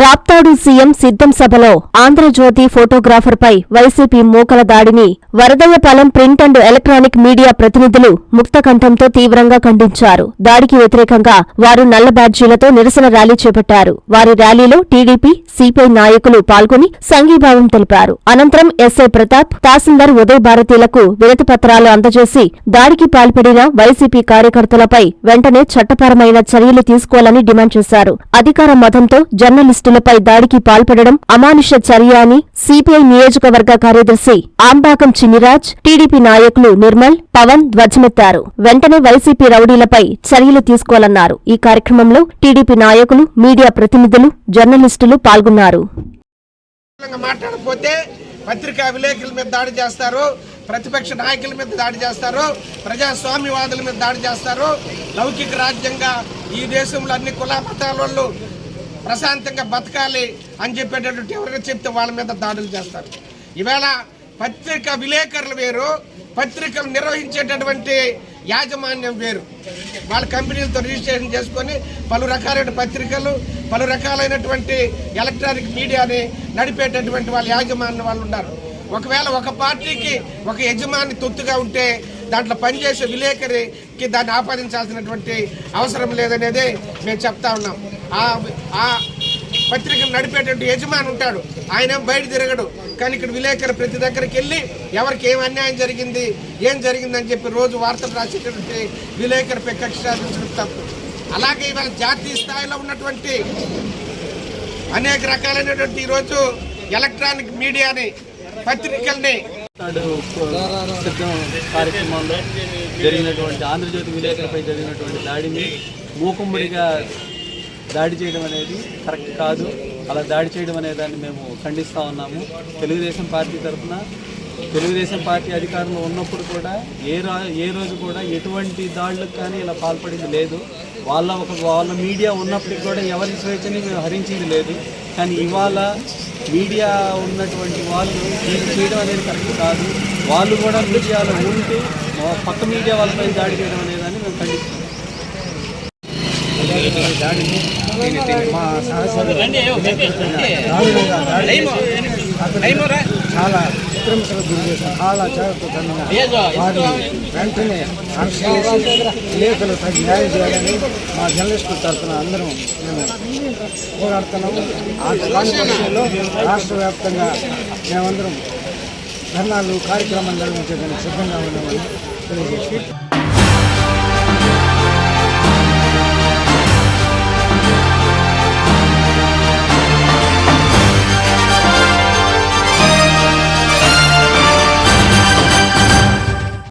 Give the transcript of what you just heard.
Raptadu CM Siddham సభలో Andhrajyothy photographer పై YCP మూకల దాడిని Varadaiahpalem print and electronic media ప్రతినిధులు ముక్తకంఠంతో తీవ్రంగా ఖండించారు. దాడికి వ్యతిరేకంగా వారు నల్ల బ్యాడ్జీలతో నిరసన ర్యాలీ చేపట్టారు. వారి ర్యాలీలో టీడీపీ సిపిఐ నాయకులు పాల్గొని సంఘీభావం తెలిపారు. అనంతరం ఎస్ఐ ప్రతాప్ తహసీల్దార్ ఉదయ్ భారతీలకు వినతి పత్రాలు అందజేసి దాడికి పాల్పడిన వైసీపీ కార్యకర్తలపై వెంటనే చట్టపరమైన చర్యలు తీసుకోవాలని డిమాండ్ చేశారు. అధికార మతంతో జర్నలిస్టులపై దాడికి పాల్పడడం అమానుష చర్య అని సిపిఐ నియోజకవర్గ కార్యదర్శి ఆంబాకం చిన్నిరాజ్ టీడీపీ నాయకులు నిర్మల్ పవన్ ధ్వజమెత్తారు. వెంటనే వైసీపీ రౌడీలపై చర్యలు తీసుకోవాలన్నారు. ఈ కార్యక్రమంలో టీడీపీ నాయకులు మీడియా ప్రతినిధులు జర్నలిస్టులు పాల్గొన్నారు. మాట్లాడకపోతే పత్రికా విలేకరుల మీద దాడి చేస్తారు ప్రతిపక్ష నాయకుల మీద దాడి చేస్తారు ప్రజాస్వామ్యవాదుల మీద దాడి చేస్తారు. లౌకిక రాజ్యంగా ఈ దేశంలో అన్ని కుల మతాల వాళ్ళు ప్రశాంతంగా బతకాలి అని చెప్పేటటువంటి ఎవరైనా చెప్తే వాళ్ళ మీద దాడులు చేస్తారు. ఈవేళ పత్రిక విలేకరులు వేరు పత్రికలు నిర్వహించేటటువంటి యాజమాన్యం వేరు. వాళ్ళ కంపెనీలతో రిజిస్ట్రేషన్ చేసుకొని పలు రకాలైన పత్రికలు పలు రకాలైనటువంటి ఎలక్ట్రానిక్ మీడియాని నడిపేటటువంటి వాళ్ళ యాజమాన్యం వాళ్ళు ఉన్నారు. ఒకవేళ ఒక పార్టీకి ఒక యజమాని తొత్తుగా ఉంటే దాంట్లో పనిచేసే విలేకరికి దాన్ని ఆపాదించాల్సినటువంటి అవసరం లేదనేది మేము చెప్తా ఉన్నాం. ఆ పత్రికను నడిపేటువంటి యజమాని ఉంటాడు. ఆయన బయట తిరగడు. కానీ ఇక్కడ విలేకరు ప్రతి దగ్గరికి వెళ్ళి ఎవరికి ఏం అన్యాయం జరిగింది ఏం జరిగిందని చెప్పి రోజు వార్తలు రాసేటటువంటి విలేకరుపై కక్ష తప్పు. అలాగే ఇవాళ జాతీయ స్థాయిలో ఉన్నటువంటి అనేక రకాలైనటువంటి ఈరోజు ఎలక్ట్రానిక్ మీడియాని పత్రికల్ని కార్యక్రమంలో జరిగినటువంటి ఆంధ్రజ్యోతి విలేకరులపై జరిగినటువంటి దాడిని మూకుమ్మడిగా దాడి చేయడం అనేది కరెక్ట్ కాదు. అలా దాడి చేయడం అనే దాన్ని మేము ఖండిస్తూ ఉన్నాము. తెలుగుదేశం పార్టీ తరఫున తెలుగుదేశం పార్టీ అధికారంలో ఉన్నప్పుడు కూడా ఏ రా ఏ రోజు కూడా ఎటువంటి దాడులకు కానీ ఇలా పాల్పడింది లేదు. వాళ్ళ ఒక వాళ్ళ మీడియా ఉన్నప్పటికి కూడా ఎవరి స్వేచ్ఛని మేము హరించింది లేదు. కానీ ఇవాళ మీడియా ఉన్నటువంటి వాళ్ళు చేయడం అనేది కరెక్ట్ కాదు. వాళ్ళు కూడా మీడియాలో ఉంటూ పక్క మీడియా వాళ్ళపై దాడి చేయడం అనేదాన్ని మేము ఖండిస్తున్నాం మా సహచరులు దాడి చాలా విక్రమశలకు గురి చేశారు చాలా జాగ్రత్తగా వారిని వెంటనే అరెస్ట్ చేసి లేఖలు తగ్గ న్యాయం చేయాలని మా జర్నలిస్టుల తరఫున అందరం మేము పోరాడుతున్నాము ఆ కాని రాష్ట్ర వ్యాప్తంగా మేమందరం ధర్నాలు కార్యక్రమాలు నిర్వహించడానికి సిద్ధంగా ఉన్నామని తెలియజేస్తున్నాం.